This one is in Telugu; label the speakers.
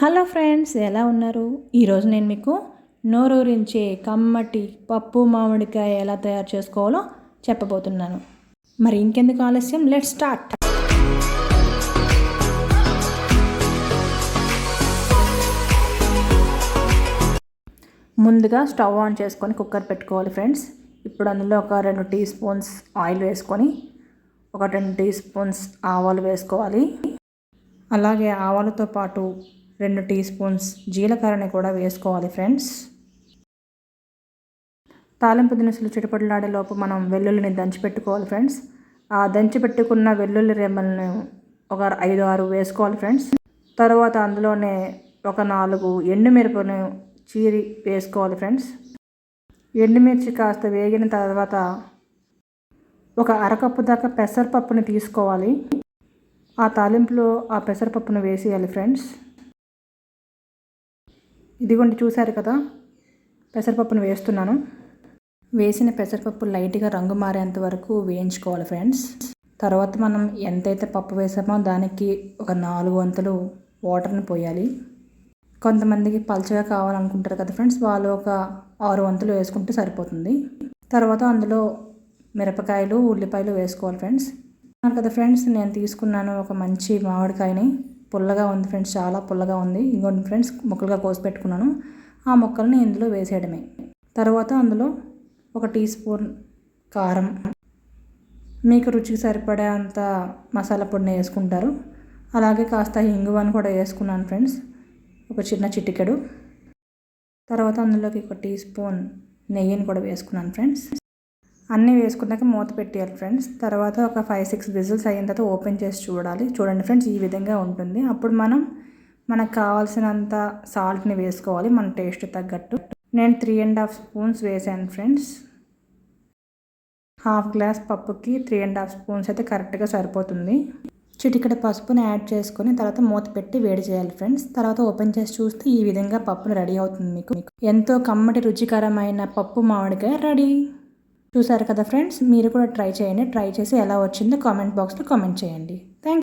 Speaker 1: హలో ఫ్రెండ్స్ ఎలా ఉన్నారు? ఈరోజు నేను మీకు నోరూరించే కమ్మటి పప్పు మామిడికాయ ఎలా తయారు చేసుకోవాలో చెప్పబోతున్నాను. మరి ఇంకెందుకు ఆలస్యం? లెట్ స్టార్ట్ ముందుగా స్టవ్ ఆన్ చేసుకొని కుక్కర్ పెట్టుకోవాలి ఫ్రెండ్స్. ఇప్పుడు అందులో ఒక రెండు టీ స్పూన్స్ ఆయిల్ వేసుకొని ఒక రెండు టీ స్పూన్స్ ఆవాలు వేసుకోవాలి. అలాగే ఆవాలతో పాటు రెండు టీ స్పూన్స్ జీలకర్రని కూడా వేసుకోవాలి ఫ్రెండ్స్. తాలింపు దినుసులు చిటపట్లాడే లోపు మనం వెల్లుల్లిని దంచి పెట్టుకోవాలి ఫ్రెండ్స్. ఆ దంచి పెట్టుకున్న వెల్లుల్లి రెమ్మల్ని ఒక ఐదు ఆరు వేసుకోవాలి ఫ్రెండ్స్. తర్వాత అందులోనే ఒక నాలుగు ఎండుమిరపను చీరి వేసుకోవాలి ఫ్రెండ్స్. ఎండుమిర్చి కాస్త వేగిన తర్వాత ఒక అరకప్పు దాకా పెసరపప్పుని తీసుకోవాలి. ఆ తాలింపులో ఆ పెసరపప్పును వేసేయాలి ఫ్రెండ్స్. ఇదిగోండి చూశారు కదా? పెసరపప్పును వేస్తున్నాను. వేసిన పెసరపప్పు లైట్గా రంగు మారేంత వరకు వేయించుకోవాలి ఫ్రెండ్స్. తర్వాత మనం ఎంతైతే పప్పు వేసామో దానికి ఒక నాలుగు వంతులు వాటర్ని పోయాలి. కొంతమందికి పల్చగా కావాలనుకుంటారు కదా ఫ్రెండ్స్ వాళ్ళు ఒక ఆరు వంతులు వేసుకుంటే సరిపోతుంది. తర్వాత అందులో మిరపకాయలు ఉల్లిపాయలు వేసుకోవాలి ఫ్రెండ్స్. కదా ఫ్రెండ్స్ నేను తీసుకున్నాను ఒక మంచి మామిడికాయని. పుల్లగా ఉంది ఫ్రెండ్స్ చాలా పుల్లగా ఉంది. ఇంకోటి ఫ్రెండ్స్ ముక్కలుగా కోసి పెట్టుకున్నాను. ఆ ముక్కల్ని ఇందులో వేసేయడమే. తర్వాత అందులో ఒక టీ స్పూన్ కారం. మీకు రుచికి సరిపడే అంత మసాలా పొడిని వేసుకుంటారు. అలాగే కాస్త ఇంగువని కూడా వేసుకున్నాను ఫ్రెండ్స్ ఒక చిన్న చిటికెడు. తర్వాత అందులోకి ఒక టీ స్పూన్ నెయ్యిని కూడా వేసుకున్నాను ఫ్రెండ్స్. అన్నీ వేసుకున్నాక మూత పెట్టేయాలి ఫ్రెండ్స్. తర్వాత ఒక ఫైవ్ సిక్స్ విజిల్స్ అయిన తర్వాత ఓపెన్ చేసి చూడాలి. చూడండి ఫ్రెండ్స్ ఈ విధంగా ఉంటుంది. అప్పుడు మనం మనకు కావాల్సినంత సాల్ట్ని వేసుకోవాలి మన టేస్ట్ తగ్గట్టు. నేను త్రీ అండ్ హాఫ్ స్పూన్స్ వేసాను ఫ్రెండ్స్. హాఫ్ గ్లాస్ పప్పుకి త్రీ అండ్ హాఫ్ స్పూన్స్ అయితే కరెక్ట్గా సరిపోతుంది. చిటికడ పసుపుని యాడ్ చేసుకొని తర్వాత మూత పెట్టి వేడి చేయాలి ఫ్రెండ్స్. తర్వాత ఓపెన్ చేసి చూస్తే ఈ విధంగా పప్పును రెడీ అవుతుంది మీకు. ఎంతో కమ్మటి రుచికరమైన పప్పు మామిడికాయ రెడీ. చూసారు కదా ఫ్రెండ్స్? మీరు కూడా ట్రై చేయండి. ట్రై చేసి ఎలా వచ్చిందో కామెంట్ బాక్స్లో కామెంట్ చేయండి. థ్యాంక్